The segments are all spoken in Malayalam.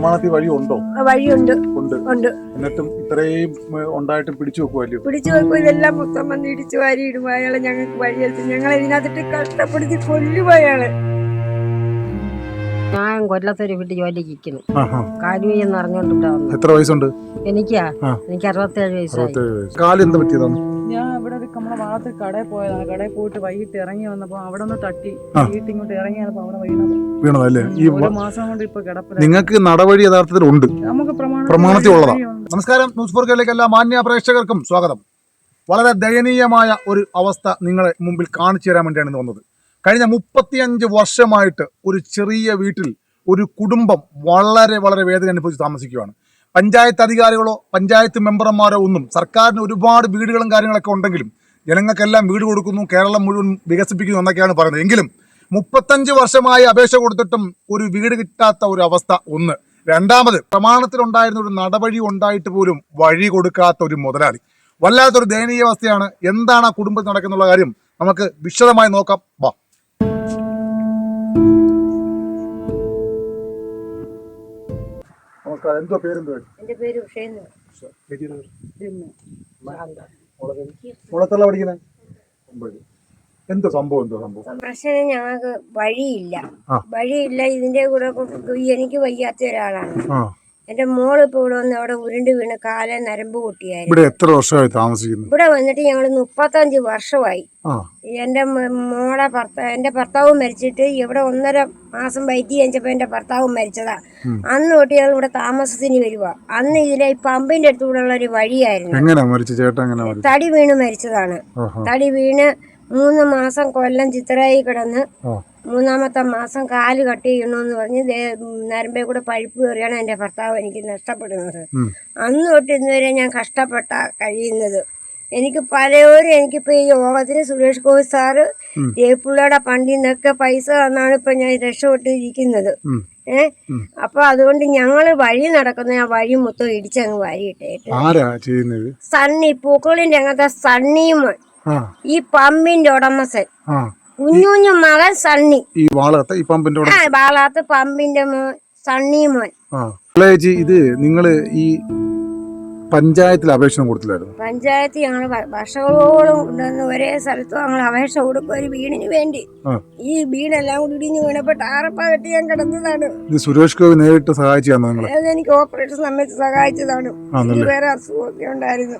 പ്രമാണത്തിൽ വഴിയുണ്ടോ വഴിയുണ്ട്. ഉണ്ട്. ഉണ്ട്. എന്നിട്ടും ഇത്രയും ഉണ്ടായിട്ട് പിടിച്ചു വെക്കുമല്ലോ പിടിച്ചു വെക്കും ഇതെല്ലാം മൊത്തം വന്ന് ഇടിച്ചു വാരി ഇടും. അയാളെ ഞങ്ങൾക്ക് വഴിയെത്തി ഞങ്ങൾ ഇതിനകത്തിട്ട് കഷ്ടപ്പെടുത്തി കൊല്ലും അയാളെ. ഞാൻ കൊല്ലത്തൊരു വീട്ടിൽ ജോലിക്ക് ഇരിക്കുന്നു. കാലുവി എന്ന് അറിഞ്ഞോണ്ട് ഇവിടെ എത്ര വയസ്സുണ്ട്? എനിക്കാ? എനിക്ക് അറുപത്തേഴ് വയസ്സായി. അറുപത്തേഴ് വയസ്സ്. കാൽ പറ്റിയതാണ്? ഞാൻ ഇവിടെ ഒരു നമ്മളെ ഭാഗത്ത് കടയിൽ പോയതാണ്. കടയിൽ പോയിട്ട് വൈകിട്ട് ഇറങ്ങി വന്നപ്പോ അവിടെ നിന്ന് തട്ടി. വീട്ടിൽ ഇങ്ങോട്ട് ഇറങ്ങി വന്നപ്പോ അവിടെ വീണത്. വീണതല്ലേ? ഈ മാസം കൊണ്ട് ഇപ്പൊ കിടപ്പില്ല നിങ്ങൾക്ക് നടപടി യഥാർത്ഥത്തിൽ ഉണ്ട് നമുക്ക് പ്രമാണത്തിൽ ഉള്ളതാണ് നമസ്കാരം. ന്യൂസ് ഫോർക്കിലേക്ക് എല്ലാ മാന്യ പ്രേക്ഷകർക്കും സ്വാഗതം. വളരെ ദയനീയമായ ഒരു അവസ്ഥ നിങ്ങളെ മുമ്പിൽ കാണിച്ചു തരാൻ വേണ്ടിയാണ് ഇന്ന് വന്നത്. കഴിഞ്ഞ മുപ്പത്തിയഞ്ച് വർഷമായിട്ട് ഒരു ചെറിയ വീട്ടിൽ ഒരു കുടുംബം വളരെ വളരെ വേദന അനുഭവിച്ച് താമസിക്കുകയാണ് പഞ്ചായത്ത് അധികാരികളോ പഞ്ചായത്ത് മെമ്പർമാരോ ഒന്നും സർക്കാരിന് ഒരുപാട് വീടുകളും കാര്യങ്ങളൊക്കെ ഉണ്ടെങ്കിലും ജനങ്ങൾക്കെല്ലാം വീട് കൊടുക്കുന്നു കേരളം മുഴുവൻ വികസിപ്പിക്കുന്നു എന്നൊക്കെയാണ് പറയുന്നത്. എങ്കിലും മുപ്പത്തഞ്ച് വർഷമായി അപേക്ഷ കൊടുത്തിട്ടും ഒരു വീട് കിട്ടാത്ത ഒരു അവസ്ഥ ഒന്ന്. രണ്ടാമത് പ്രമാണത്തിലുണ്ടായിരുന്ന ഒരു നടപടി ഉണ്ടായിട്ട് പോലും വഴി കൊടുക്കാത്ത ഒരു മുതലാളി. വല്ലാത്തൊരു ദയനീയ അവസ്ഥയാണ് എന്താണ് ആ കുടുംബത്തിൽ നടക്കുന്നുള്ള കാര്യം നമുക്ക് വിശദമായി നോക്കാം. വാ. നമസ്കാരം. എന്തോ പേരെന്തോ? എന്റെ പേര് ഉഷേന്ന് മുളത്തല്ല പഠിക്കുന്നത് എന്തോ സംഭവം എന്തോ സംഭവം? പ്രശ്നം ഞങ്ങൾക്ക് വഴിയില്ല. വഴിയില്ല ഇതിന്റെ കൂടെ എനിക്ക് വയ്യാത്ത ഒരാളാണ്. എന്റെ മോൾ ഇപ്പൊ ഇവിടെ വന്ന് അവിടെ ഉരുണ്ട് വീണ് കാലെ നരമ്പ് പൊട്ടിയായിരുന്നു. ഇവിടെ എത്ര വർഷമായി താമസിക്കുന്നു? ഇവിടെ വന്നിട്ട് ഞങ്ങൾ മുപ്പത്തഞ്ച് വർഷമായി. എന്റെ മോളെ ഭർത്താവ് എന്റെ ഭർത്താവ് മരിച്ചിട്ട് ഇവിടെ ഒന്നര മാസം വൈദ്യ കഴിഞ്ഞപ്പോ എന്റെ ഭർത്താവ് മരിച്ചതാ. അന്ന് തൊട്ട് ഞങ്ങൾ ഇവിടെ താമസത്തിന് വരുക അന്ന് ഇതിലെ ഈ പമ്പിന്റെ അടുത്തൂടെ ഉള്ള ഒരു വഴിയായിരുന്നു തടി വീണ് മരിച്ചതാണ്. തടി വീണ് മൂന്ന് മാസം കൊല്ലം ചിത്രയായി കിടന്ന് മൂന്നാമത്തെ മാസം കാൽ കട്ട് ചെയ്യണമെന്ന് പറഞ്ഞ് നരമ്പേ കൂടെ പഴുപ്പ് കയറിയാണ് എന്റെ ഭർത്താവ് എനിക്ക് നഷ്ടപ്പെടുന്നത്. അന്ന് തൊട്ട് ഇന്നുവരെ ഞാൻ കഷ്ടപ്പെട്ട കഴിയുന്നത്. എനിക്ക് പലവരും എനിക്കിപ്പോൾ ഈ യോഗത്തിന് സുരേഷ് ഗോപി സാറ് ജയപ്പിള്ളയുടെ പണ്ടിൽ നിന്നൊക്കെ പൈസ തന്നാണ് ഇപ്പം ഞാൻ രക്ഷപ്പെട്ടിരിക്കുന്നത്. ഏ? അപ്പൊ അതുകൊണ്ട് ഞങ്ങൾ വഴി നടക്കുന്ന ആ വഴി മൊത്തം ഇടിച്ചങ്ങ് വാരിയിട്ടേ സണ്ണി പൂക്കളിന്റെ അങ്ങനത്തെ സണ്ണിയുമോൻ ആ ഈ പമ്പിന്റെ ഉടമസൻ ആ. കുഞ്ഞു കുഞ്ഞു മകൻ സണ്ണി. ഈ വാളാത്ത ഈ പമ്പിന്റെ ആ വാളാത്ത പമ്പിന്റെ മോൻ സണ്ണി മോൻ. ചേച്ചി ഇത് നിങ്ങൾ ഈ പഞ്ചായത്തിൽ അപേക്ഷ കൊടുത്തില്ലായിരുന്നു? പഞ്ചായത്ത് ഞങ്ങൾ വർഷങ്ങളോളം കൊണ്ടുവന്ന് ഒരേ സ്ഥലത്ത് ഞങ്ങൾ അപേക്ഷ കൊടുക്കും ഒരു വീടിന് വേണ്ടി. ഈ വീടെല്ലാം കൂടി ഇടിഞ്ഞ് വീണപ്പോ ടാറപ്പ കെട്ടി ഞാൻ കിടന്നതാണ്. ഇത് സുരേഷ് ഗോപി നേരിട്ട് സഹായിച്ചതാണ് നിങ്ങൾ എനിക്ക് ഓപ്പറേഷൻ സമയത്ത് സഹായിച്ചതാണ്. വേറെ അസുഖമൊക്കെ ഉണ്ടായിരുന്നു.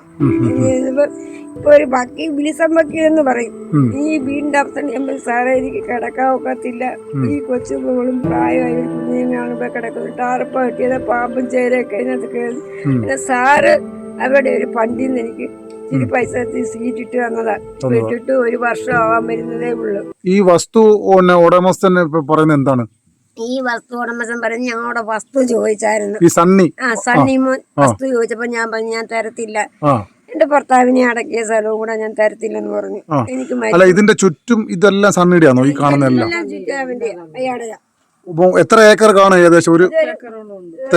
ഒരു ബാക്കി വിളിസം വക്കീൽ എന്ന് പറയും. ഈ വീടിന്റെ അപ്പത്തണിയമ്മ സാറേ എനിക്ക് കിടക്കാൻ ഒക്കത്തില്ല. ഈ കൊച്ചുമകളും പ്രായമായ ഒരു ഇപ്പൊ കിടക്കുന്നത് ടാർപ്പ കെട്ടിയത് പാമ്പും ചേരൊക്കെ അതിനകത്ത് കയറി. പിന്നെ സാറ് അവിടെ ഒരു ഫണ്ടിൽ നിന്ന് എനിക്ക് ഇച്ചിരി പൈസ സീറ്റ് ഇട്ട് തന്നതാ. ഇട്ടിട്ട് ഒരു വർഷം ആവാൻ വരുന്നതേ ഉള്ളൂ. ഈ വസ്തു ഉടമസ്ഥൻ പറയുന്നത് എന്താണ്? ഈ വസ്തു ഉടമസ്ഥൻ പറഞ്ഞ് ഞങ്ങളുടെ വസ്തു ചോദിച്ചായിരുന്നു. സണ്ണി. ആ സണ്ണിമോൻ വസ്തു ചോദിച്ചപ്പോ ഞാൻ പറഞ്ഞു ഞാൻ തരത്തില്ല. എന്റെ ഭർത്താവിനെ അടക്കിയ സ്ഥലവും കൂടെ ഞാൻ തരത്തില്ലെന്ന് പറഞ്ഞു. എനിക്ക് അല്ല ഇതിന്റെ ചുറ്റും ഇതെല്ലാം സണ്ണിടിയാണോ ഈ കാണുന്നതെല്ലാം അയാളുടെ. എത്ര ഏക്കർ കാണും ഏകദേശം? ഒരു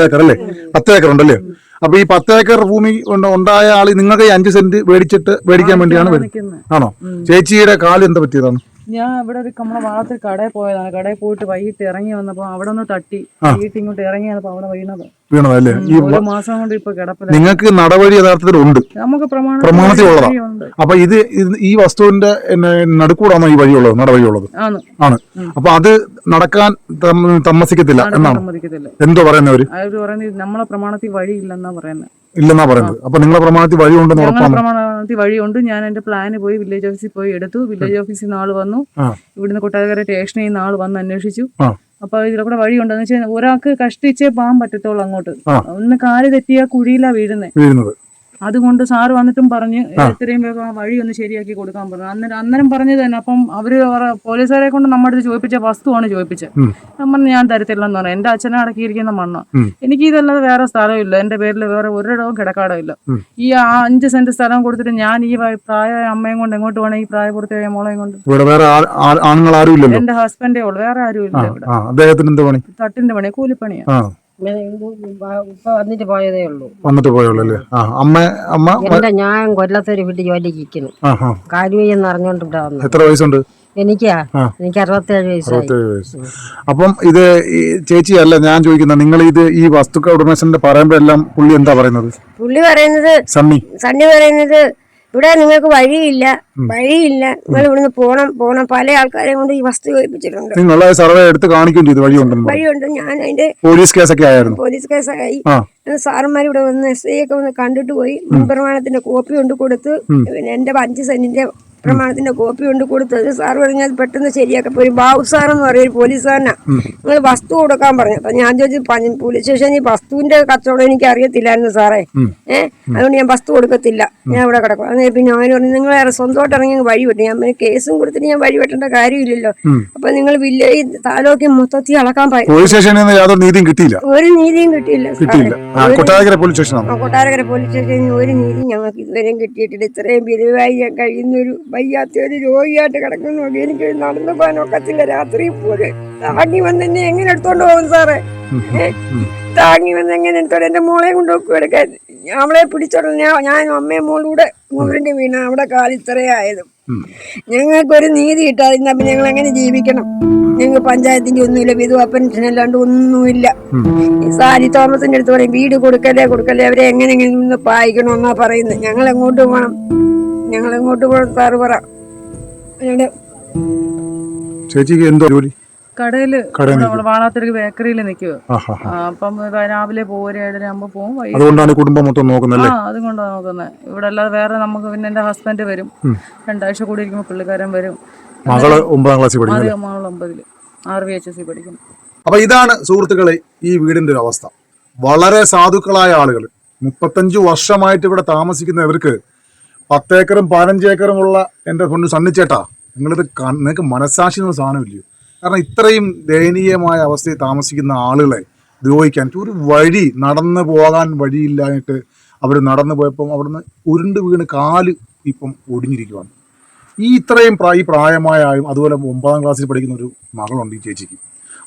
ഏക്കർ അല്ലേ? പത്ത് ഏക്കർ ഉണ്ടല്ലേ? അപ്പൊ ഈ പത്ത് ഏക്കർ ഭൂമി ഉണ്ടായ ആൾ നിങ്ങൾക്ക് ഈ അഞ്ച് സെന്റ് മേടിച്ചിട്ട് മേടിക്കാൻ വേണ്ടിയാണ് വരുന്നത് ആണോ? ചേച്ചിയുടെ കാൽ എന്താ പറ്റിയതാണ്? ഞാൻ ഇവിടെ ഒരു നമ്മളെ ഭാഗത്ത് കടയിൽ പോയതാണ്. കടയിൽ പോയിട്ട് വൈകിട്ട് ഇറങ്ങി വന്നപ്പോ അവിടെ ഒന്ന് തട്ടി. വീട്ടിൽ ഇങ്ങോട്ട് ഇറങ്ങി വന്നപ്പോ അവിടെ വീണത് വീണതല്ലേ ഈ ഒരു മാസം കൊണ്ട് ഇപ്പൊ കിടപ്പില്ല നിങ്ങൾക്ക് നടപടി യഥാർത്ഥത്തിൽ ഉണ്ട് നമുക്ക് പ്രമാണത്തിൽ. അപ്പൊ ഇത് ഇത് ഈ വസ്തുവിന്റെ നടുക്കൂടാണോ ഈ വഴിയുള്ളത്? നടവഴിയുള്ളത്? ആണ്. ആണ്. അപ്പൊ അത് നടക്കാൻ താമസിക്കത്തില്ല എന്നാണ്. സമ്മതിക്കത്തില്ല. എന്തോ പറയുന്നവര്? അവർ പറയുന്നത് നമ്മളെ പ്രമാണത്തിൽ വഴിയില്ലെന്നാ പറയുന്നത് ഇല്ലെന്നാ പറയുന്നത്. അപ്പൊ നിങ്ങളെ പ്രമാണത്തിൽ വഴി ഉണ്ടെന്ന് ഞങ്ങളെ ഉറപ്പാണ്. പ്രമാണത്തിൽ വഴിയുണ്ട്. ഞാൻ എന്റെ പ്ലാന് പോയി വില്ലേജ് ഓഫീസിൽ പോയി എടുത്തു. വില്ലേജ് ഓഫീസിൽ നിന്ന് ആൾ വന്നു. ഇവിടുന്ന് കൊട്ടാരക്കര സ്റ്റേഷനിൽ നിന്ന് ആൾ വന്ന് അന്വേഷിച്ചു. അപ്പൊ ഇതിലെ കൂടെ വഴിയുണ്ടെന്ന് വെച്ചാൽ ഒരാൾക്ക് കഷ്ടിച്ചേ പോകാൻ പറ്റത്തുള്ളൂ അങ്ങോട്ട്. ഒന്ന് കാൽ തെറ്റിയാ കുഴിയിലാ വീഴുന്നത്. അതുകൊണ്ട് സാറ് വന്നിട്ടും പറഞ്ഞ് എത്രയും വേഗം ആ വഴി ഒന്ന് ശരിയാക്കി കൊടുക്കാൻ പറഞ്ഞു. അന്നേരം അന്നേരം പറഞ്ഞത് തന്നെ അപ്പം അവർ പോലീസുകാരെ കൊണ്ട് നമ്മുടെ അടുത്ത് ചോദിപ്പിച്ച വസ്തുവാണ് ചോദിപ്പിച്ചത്. നമ്മൾ ഞാൻ തരത്തില്ലെന്ന് പറഞ്ഞു. എന്റെ അച്ഛനെ അടക്കിയിരിക്കുന്ന മണ്ണ്. എനിക്ക് ഇതല്ലാതെ വേറെ സ്ഥലമില്ല. എന്റെ പേരിൽ വേറെ ഒരിടവും കിടക്കാടോ ഇല്ല. ഈ ആ അഞ്ച് സെന്റ് സ്ഥലം കൊടുത്തിട്ട് ഞാൻ ഈ പ്രായമായ അമ്മയും കൊണ്ട് എങ്ങോട്ട് വേണം? ഈ പ്രായപൂർത്തിയായ മോളെയും കൊണ്ട്? എന്റെ ഹസ്ബൻഡേ ഉള്ളു. വേറെ ആരും ഇല്ല ഇവിടെ. തട്ടിന്റെ പണി കൂലിപ്പണിയാ. ആ. ഇപ്പൊ വന്നിട്ട് പോയതേ ഉള്ളൂ. വന്നിട്ട് പോയുള്ളൂ അല്ലേ? ആ അമ്മ അമ്മ എന്റെ ഞാൻ കൊല്ലത്തൊരു വീട്ടിൽ ജോലിക്ക് ഇരിക്കുന്നു കാര്യം എന്ന് അറിഞ്ഞോണ്ട് ഇവിടെ വന്നു. എത്ര വയസ്സുണ്ട്? എനിക്കാ? എനിക്ക് അറുപത്തേഴ് വയസ്സ്. അപ്പം ഇത് ചേച്ചി അല്ല ഞാൻ ചോദിക്കുന്നത് നിങ്ങൾ ഇത് ഈ വസ്തുക്കൾ ഉടമസ്ഥന്റെ പറയുമ്പോഴെല്ലാം പുള്ളി എന്താ പറയുന്നത്? പുള്ളി പറയുന്നത് സണ്ണി. സണ്ണി പറയുന്നത് ഇവിടെ നിങ്ങൾക്ക് വഴിയില്ല വഴിയില്ല. നിങ്ങൾ ഇവിടുന്ന് പോണം പോണം. പല ആൾക്കാരെയും കൊണ്ട് ഈ വസ്തു ചോദിപ്പിച്ചിട്ടുണ്ട് നിങ്ങളെ സർവേ എടുത്ത് കാണിക്കുകയും ചെയ്തു വഴിയുണ്ടെന്ന്. വഴിയുണ്ട്. ഞാൻ അതിന്റെ പോലീസ് കേസൊക്കെ ആയിരുന്നു പോലീസ് കേസായി. സാറന്മാർ ഇവിടെ വന്ന് എസ് ഐ ഒക്കെ വന്ന് കണ്ടിട്ട് പോയി. മുൻ പ്രമാണത്തിന്റെ കോപ്പി കൊണ്ട് കൊടുത്ത് പിന്നെ എന്റെ അഞ്ച് സെന്റിന്റെ പ്രമാണത്തിന്റെ കോപ്പി കൊണ്ട് കൊടുത്തത്. സാർ പറഞ്ഞാൽ പെട്ടെന്ന് ശരിയാക്കാം. ഒരു ബാബു സാർ എന്ന് പറയും ഒരു പോലീസുകാരനാ നിങ്ങൾ വസ്തു കൊടുക്കാൻ പറഞ്ഞു. അപ്പൊ ഞാൻ ചോദിച്ചു പോലീസ് സ്റ്റേഷനിൽ വസ്തുവിന്റെ കച്ചവടം എനിക്ക് അറിയത്തില്ലായിരുന്നു സാറേ. ഏഹ് അതുകൊണ്ട് ഞാൻ വസ്തു കൊടുക്കത്തില്ല. ഞാൻ ഇവിടെ കിടക്കും. അങ്ങനെ പിന്നെ അവന് പറഞ്ഞു നിങ്ങൾ വേറെ സ്വന്തമായിട്ട് ഇറങ്ങി വഴി വെട്ടി ഞാൻ പിന്നെ കേസും കൊടുത്തിട്ട് ഞാൻ വഴി വെട്ടേണ്ട കാര്യമില്ലല്ലോ. അപ്പൊ നിങ്ങൾ വില്ലേജ് താലൂക്ക് മൊത്തത്തിൽ അളക്കാൻ പോലീസ് സ്റ്റേഷനിൽ യാതൊരു നീതിയും കിട്ടിയില്ല. ഒരു നീതിയും കിട്ടിയില്ല കൊട്ടാരകര കിട്ടിയില്ല. Kottarakkara police station Kottarakkara police സ്റ്റേഷനിൽ ഒരു നീതി ഞങ്ങൾക്ക് ഇതുവരെയും കിട്ടിയിട്ടില്ല. ഇത്രയും വിധവായി ഞാൻ കഴിയുന്ന വയ്യാത്ത ഒരു രോഗിയായിട്ട് കിടക്കുന്നു. എനിക്ക് നടന്നു പോകാൻ ഒക്കത്തില്ല രാത്രി പോലെ താങ്ങി വന്ന് എന്നെ എങ്ങനെ എടുത്തോണ്ട് പോകും സാറേ? താങ്ങി വന്ന് എങ്ങനെ എടുത്തോണ്ട് എന്റെ മോളെ കൊണ്ട് എടുക്കാൻ. അവളെ പിടിച്ചോണ്ട് ഞാൻ ഞാൻ അമ്മയും മോളൂടെ മോളിന്റെ വീണ അവിടെ കാലിത്രയായതും ഞങ്ങൾക്കൊരു നീതി കിട്ടാതെ അപ്പൊ ഞങ്ങൾ എങ്ങനെ ജീവിക്കണം. ഞങ്ങൾ പഞ്ചായത്തിന്റെ ഒന്നുമില്ല വിധവ പെൻഷൻ അല്ലാണ്ട് ഒന്നുമില്ല. സാരി തോമസിന്റെ അടുത്ത് പറയും വീട് കൊടുക്കല്ലേ കൊടുക്കല്ലേ അവരെ എങ്ങനെയെങ്കിലും ഒന്ന് പായിക്കണമെന്നാ പറയുന്നത്. ഞങ്ങൾ എങ്ങോട്ട് പോകണം? ഞങ്ങൾ എങ്ങോട്ട് പോകണം പറ. ഞങ്ങളുടെ ചേച്ചിക്ക് എന്തോ ജോലി? കടയിൽ വാളാത്തിരിക്ക് ബേക്കറിയിൽ നിൽക്കുക അപ്പം രാവിലെ പോകും ഒരു ഏഴര ആകുമ്പോൾ പോകും അതുകൊണ്ടാണ് കുടുംബം മൊത്തം നോക്കുന്നത് ആ അതുകൊണ്ടാണ് നോക്കുന്നത് ഇവിടെ അല്ലാതെ വേറെ നമുക്ക് പിന്നെ എന്റെ ഹസ്ബൻഡ് വരും. രണ്ടാഴ്ച കൂടി ഇരിക്കുമ്പോൾ പുള്ളിക്കാരൻ വരും. മകൾ ഒമ്പതാം ക്ലാസ്സിൽ പഠിക്കും മകൾ ഒമ്പതിൽ R V H S C പഠിക്കുന്നു. അപ്പൊ ഇതാണ് സുഹൃത്തുക്കളെ ഈ വീടിന്റെ ഒരു അവസ്ഥ. വളരെ സാധുക്കളായ ആളുകൾ മുപ്പത്തഞ്ചു വർഷമായിട്ട് ഇവിടെ താമസിക്കുന്നവർക്ക് പത്തേക്കറും പതിനഞ്ച് ഏക്കറും ഉള്ള എന്റെ പൊന്നു സണ്ണിച്ചേട്ടാ നിങ്ങളിത് നിങ്ങൾക്ക് മനസ്സാക്ഷി എന്ന സാധനമില്ലയോ കാരണം ഇത്രയും ദയനീയമായ അവസ്ഥയിൽ താമസിക്കുന്ന ആളുകളെ ദ്രോഹിക്കാൻ ഒരു വഴി നടന്നു പോകാൻ വഴിയില്ലായിട്ട് അവർ നടന്നു പോയപ്പം അവിടുന്ന് ഉരുണ്ട് വീണ് കാൽ ഇപ്പം ഒടിഞ്ഞിരിക്കുവാണ്. ഈ ഇത്രയും പ്രായ പ്രായമായ ആയും അതുപോലെ ഒമ്പതാം ക്ലാസ്സിൽ പഠിക്കുന്ന ഒരു മകളുണ്ട് ഈ ചേച്ചിക്ക്.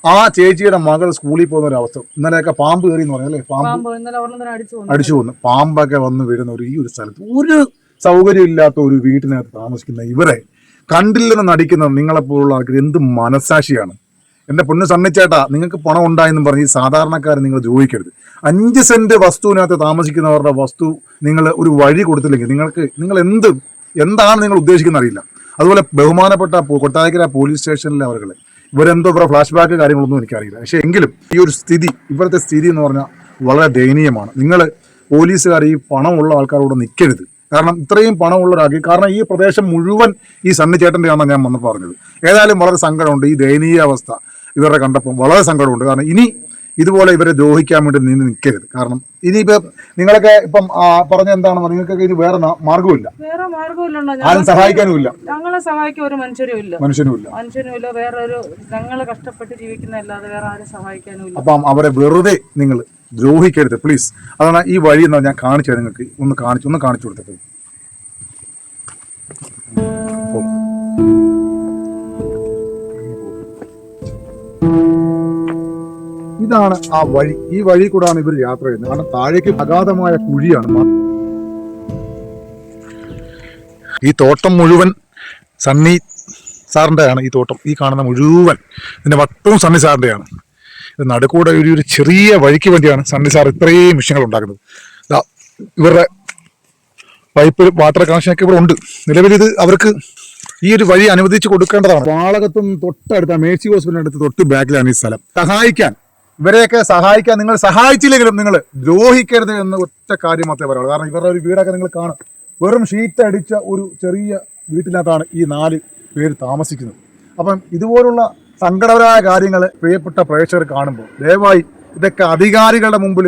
ആ ചേച്ചിയുടെ മകൾ സ്കൂളിൽ പോകുന്ന ഒരു അവസ്ഥ. ഇന്നലെയൊക്കെ പാമ്പ് കയറി എന്ന് പറഞ്ഞാൽ പാമ്പ്. അടിച്ചു പോകുന്നു പാമ്പൊക്കെ വന്ന് വീഴുന്ന ഒരു ഈ ഒരു സ്ഥലത്ത് ഒരു സൗകര്യമില്ലാത്ത ഒരു വീട്ടിനകത്ത് താമസിക്കുന്ന ഇവരെ കണ്ടില്ലെന്ന് നടിക്കുന്ന നിങ്ങളെപ്പോലുള്ള ആൾക്കാർ എന്ത് മനസാക്ഷിയാണ്? എന്റെ പൊണ്ണ് സണ്ണിച്ചേട്ടാ നിങ്ങൾക്ക് പണം ഉണ്ടായെന്നും പറഞ്ഞ് ഈ സാധാരണക്കാരെ നിങ്ങൾ ജോലിക്കരുത് അഞ്ച് സെന്റ് വസ്തുവിനകത്ത് താമസിക്കുന്നവരുടെ വസ്തു നിങ്ങൾ ഒരു വഴി കൊടുത്തില്ലെങ്കിൽ നിങ്ങൾക്ക് നിങ്ങൾ എന്ത് എന്താണ് നിങ്ങൾ ഉദ്ദേശിക്കുന്നത് അറിയില്ല. അതുപോലെ ബഹുമാനപ്പെട്ട കൊട്ടാരക്കര പോലീസ് സ്റ്റേഷനിലെ അവരുടെ ഇവരെന്തോ ഇവരുടെ ഫ്ലാഷ് ബാക്ക് കാര്യങ്ങളൊന്നും എനിക്കറിയില്ല. പക്ഷേ എങ്കിലും ഈ ഒരു സ്ഥിതി ഇവിടുത്തെ സ്ഥിതി എന്ന് പറഞ്ഞാൽ വളരെ ദയനീയമാണ്. നിങ്ങൾ പോലീസുകാർ ഈ പണമുള്ള ആൾക്കാരോട് നിൽക്കരുത്. കാരണം ഇത്രയും പണമുള്ള ഒരാൾക്ക് കാരണം ഈ പ്രദേശം മുഴുവൻ ഈ സണ്ണി ചേട്ടന്റെയാണെന്ന് ഞാൻ വന്ന് പറഞ്ഞത്. ഏതായാലും വളരെ സങ്കടമുണ്ട് ഈ ദയനീയ അവസ്ഥ ഇവരുടെ കണ്ടപ്പം. വളരെ സങ്കടമുണ്ട്. കാരണം ഇനി ഇതുപോലെ ഇവരെ ദ്രോഹിക്കാൻ വേണ്ടി നിന്ന് നിൽക്കരുത് കാരണം ഇനിയിപ്പോൾ നിങ്ങളൊക്കെ ഇപ്പം പറഞ്ഞ എന്താണെന്ന് നിങ്ങൾക്കൊക്കെ ഇത് വേറെ മാർഗമില്ല വേറെ മാർഗമില്ലല്ലോ ആരും സഹായിക്കാനുമില്ല. ഞങ്ങളെ സഹായിക്കാൻ ഒരു മനുഷ്യരും ഇല്ല മനുഷ്യനും ഇല്ല വേറെ ഒരു ഞങ്ങൾ കഷ്ടപ്പെട്ട് ജീവിക്കുന്ന അല്ലാതെ വേറെ ആരും സഹായിക്കാനും ഇല്ല അപ്പം അവരെ വെറുതെ നിങ്ങൾ ദ്രോഹിക്കരുത് പ്ലീസ് അതാണ് ഈ വഴി എന്നാൽ ഞാൻ കാണിച്ചു നിങ്ങൾക്ക്. ഒന്ന് കാണിച്ചു ഒന്ന് കാണിച്ചു കൊടുത്തത്. ഇതാണ് ആ വഴി. ഈ വഴി കൂടാണ് ഇവർ യാത്ര ചെയ്യുന്നത്. കാരണം താഴേക്ക് അഗാധമായ കുഴിയാണ് ഈ തോട്ടം മുഴുവൻ സണ്ണി സാറിന്റെയാണ് ഈ തോട്ടം. ഈ കാണുന്ന മുഴുവൻ ഇതിന്റെ വട്ടവും സണ്ണി സാറിന്റെയാണ്. നടുക്കൂടെ ഒരു ഒരു ചെറിയ വഴിക്ക് വേണ്ടിയാണ് സണ്ണി സാർ ഇത്രയും വിഷയങ്ങൾ ഉണ്ടാക്കുന്നത്. ഇവരുടെ പൈപ്പ് വാട്ടർ കണക്ഷനൊക്കെ ഇവിടെ ഉണ്ട്. നിലവിൽ ഇത് അവർക്ക് ഈ ഒരു വഴി അനുവദിച്ച് കൊടുക്കേണ്ടതാണ്. വാളകത്തും തൊട്ടടുത്ത മേഴ്സി ഹോസ്പിറ്റലിന്റെ അടുത്ത് തൊട്ട് ബാക്കിലാണ് ഈ സ്ഥലം. സഹായിക്കാൻ. ഇവരെയൊക്കെ സഹായിക്കാൻ നിങ്ങൾ സഹായിച്ചില്ലെങ്കിലും നിങ്ങൾ ദ്രോഹിക്കരുത് എന്ന് ഒറ്റ കാര്യം മാത്രമേ പറയുള്ളൂ കാരണം ഇവരുടെ ഒരു വീടൊക്കെ നിങ്ങൾ കാണും. വെറും ഷീറ്റ് അടിച്ച ഒരു ചെറിയ വീട്ടിനകത്താണ് ഈ നാല് പേര് താമസിക്കുന്നത്. അപ്പം ഇതുപോലുള്ള സങ്കടകരമായ കാര്യങ്ങൾ പ്രിയപ്പെട്ട പ്രേക്ഷകർ കാണുമ്പോൾ ദയവായി ഇതൊക്കെ അധികാരികളുടെ മുമ്പിൽ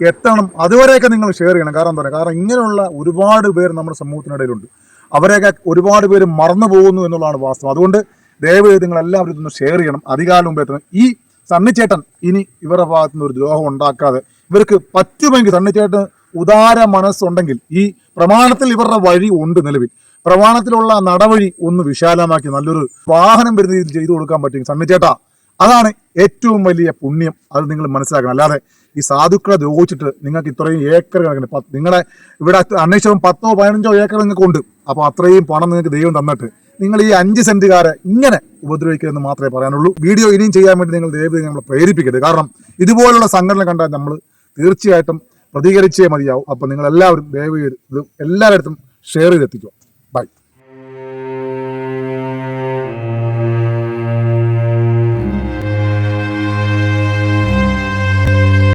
എത്തണം. അതുവരെയൊക്കെ നിങ്ങൾ ഷെയർ ചെയ്യണം. കാരണം എന്താ പറയുക? കാരണം ഇങ്ങനെയുള്ള ഒരുപാട് പേര് നമ്മുടെ സമൂഹത്തിനിടയിലുണ്ട്. അവരെയൊക്കെ ഒരുപാട് പേര് മറന്നു പോകുന്നു എന്നുള്ളതാണ് വാസ്തവം. അതുകൊണ്ട് ദയവായി നിങ്ങൾ എല്ലാവരും ഇതൊന്ന് ഷെയർ ചെയ്യണം. അധികാരം മുമ്പ് എത്തണം. ഈ സണ്ണിച്ചേട്ടൻ ഇനി ഇവരുടെ ഭാഗത്തു നിന്ന് ഒരു ദ്രോഹം ഉണ്ടാക്കാതെ ഇവർക്ക് പറ്റുമെങ്കിൽ സണ്ണിച്ചേട്ടൻ ഉദാര മനസ്സുണ്ടെങ്കിൽ ഈ പ്രമാണത്തിൽ ഇവരുടെ വഴി ഉണ്ട് നിലവിൽ. പ്രമാണത്തിലുള്ള നടവഴി ഒന്ന് വിശാലമാക്കി നല്ലൊരു വാഹനം വരുന്ന രീതിയിൽ ചെയ്തു കൊടുക്കാൻ പറ്റും സണ്ണിച്ചേട്ടാ. അതാണ് ഏറ്റവും വലിയ പുണ്യം. അത് നിങ്ങൾ മനസ്സിലാക്കണം. അല്ലാതെ ഈ സാധുക്കളെ ദ്രോഹിച്ചിട്ട് നിങ്ങൾക്ക് ഇത്രയും ഏക്കർ കണക്കിന് നിങ്ങളെ ഇവിടെ അന്വേഷിച്ചപ്പോൾ പത്തോ പതിനഞ്ചോ ഏക്കർ നിങ്ങൾക്ക് ഉണ്ട് അപ്പോൾ അത്രയും പണം നിങ്ങൾക്ക് ദൈവം തന്നിട്ട് നിങ്ങൾ ഈ അഞ്ച് സെന്റുകാരെ ഇങ്ങനെ ഉപദ്രവിക്കരുതെന്ന് മാത്രമേ പറയാനുള്ളൂ. വീഡിയോ ഇനിയും ചെയ്യാൻ വേണ്ടി നിങ്ങൾ ചെയ്ത് നമ്മളെ പ്രേരിപ്പിക്കരുത്. കാരണം ഇതുപോലുള്ള സംഘടന കണ്ടാൽ നമ്മൾ തീർച്ചയായിട്ടും പ്രതികരിച്ചേ മതിയാവും. അപ്പം നിങ്ങൾ എല്ലാവരും ദയവ് ചെയ്ത് ഇത് എല്ലാവരുടെ അടുത്തും ഷെയർ ചെയ്തെത്തിക്കുക